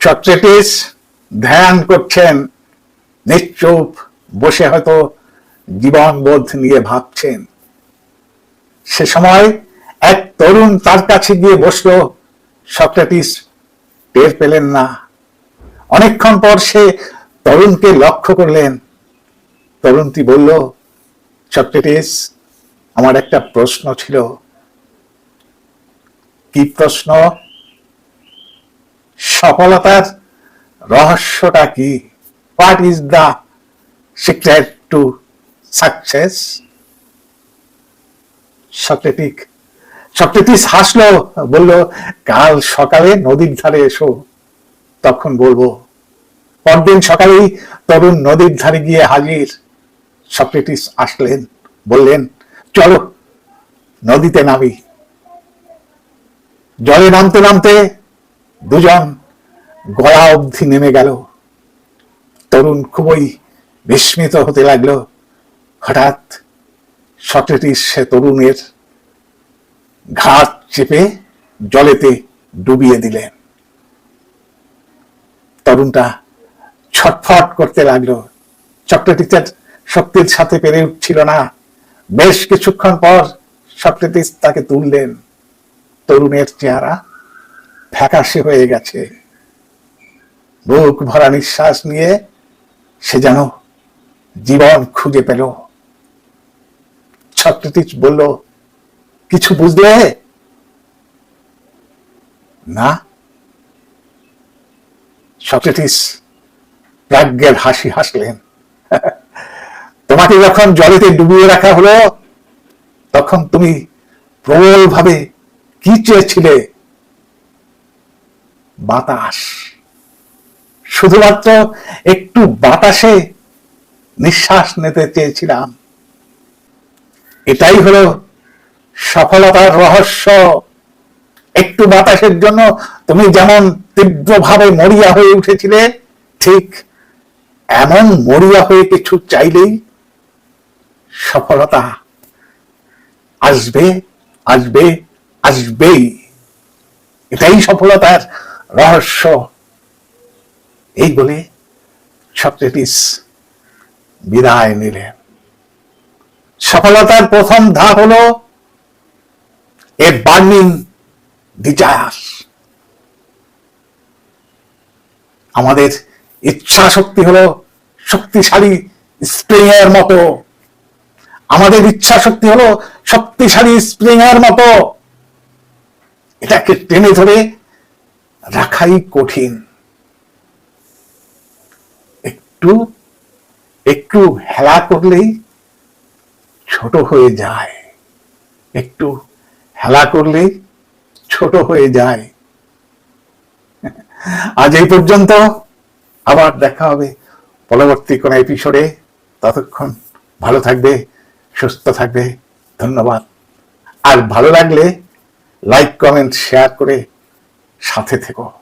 Socrates ধ্যান করছেন, নিশ্চুপ বসে হয়তো জীবনবোধ নিয়ে ভাবছেন। সে সময় এক তরুণ তার কাছে গিয়ে বসল, সক্রেটিস টের পেলেন না। অনেকক্ষণ পর সে তরুণকে লক্ষ্য করলেন। তরুণটি বলল, সক্রেটিস, আমার একটা প্রশ্ন ছিল। কি প্রশ্ন? সফলতার রহস্যটা কি? What is the secret to success Socratic Socrates হাসলো, বলল, কাল সকালে নদীর ধারে এসো, তখন বলব, পরদিন সকালেই তরুণ নদীর ধারে গিয়ে হাজির। সক্রেটিস আসলেন, বললেন, চলো, নদীতে নামি। জলে নামতে নামতে দুজন গলা অবধি নেমে গেল। তরুণ খুবই বিস্মিত হতে লাগল। হঠাৎ সক্রেটিস সে তরুণের ঘাট চেপে জলেতে ডুবিয়ে দিলেন। তরুণটা ছটফট করতে লাগল। সক্রেটিসের শক্তির সাথে পেরে উঠছিল না। বেশ কিছুক্ষণ পর সক্রেটিস তাকে তুললেন। তরুণের চেহারা ফ্যাকাশে হয়ে গেছে। বুক ভরা নিঃশ্বাস নিয়ে সে যেন জীবন খুঁজে পেল। সক্রেটিস বলল, কিছু বুঝলে? না। সক্রেটিস প্রাজ্ঞের হাসি হাসলেন। তোমাকে যখন জলেতে ডুবিয়ে রাখা হলো, তখন তুমি প্রবল ভাবে কি চেয়েছিলে? বাতাস। শুধুমাত্র একটু বাতাসে নিঃশ্বাস নিতে চেয়েছিলাম। এটাই হলো সফলতার রহস্য। একটু বাতাসের জন্য তুমি যেমন তীব্রভাবে মরিয়া হয়ে উঠেছিলে, ঠিক এমন মরিয়া হয়ে কিছু চাইলেই সফলতা আসবে আসবে, আসবেই। এটাই সফলতার রহস্য। এই বলে সক্রেটিস বিদায় নিলেন। সফলতার প্রথম ধাপ হলো এ বার্নিং ডিজায়ার। আমাদের ইচ্ছা শক্তি হলো শক্তিশালী স্প্রিং এর মতো। আমাদের ইচ্ছা শক্তি হলো শক্তিশালী স্প্রিং এর মতো। এটাকে টেনে ধরে রাখাই কঠিন। একটু একটু হেলা করলেই ছোট হয়ে যায়। একটু হেলা করলেই ছোট হয়ে যায়। আজ এই পর্যন্ত আবার দেখা হবে পরবর্তী কোনো এপিসোডে ততক্ষণ ভালো থাকবে, সুস্থ থাকবে। ধন্যবাদ। আর ভালো লাগলে লাইক কমেন্ট শেয়ার করে সাথে থেকো।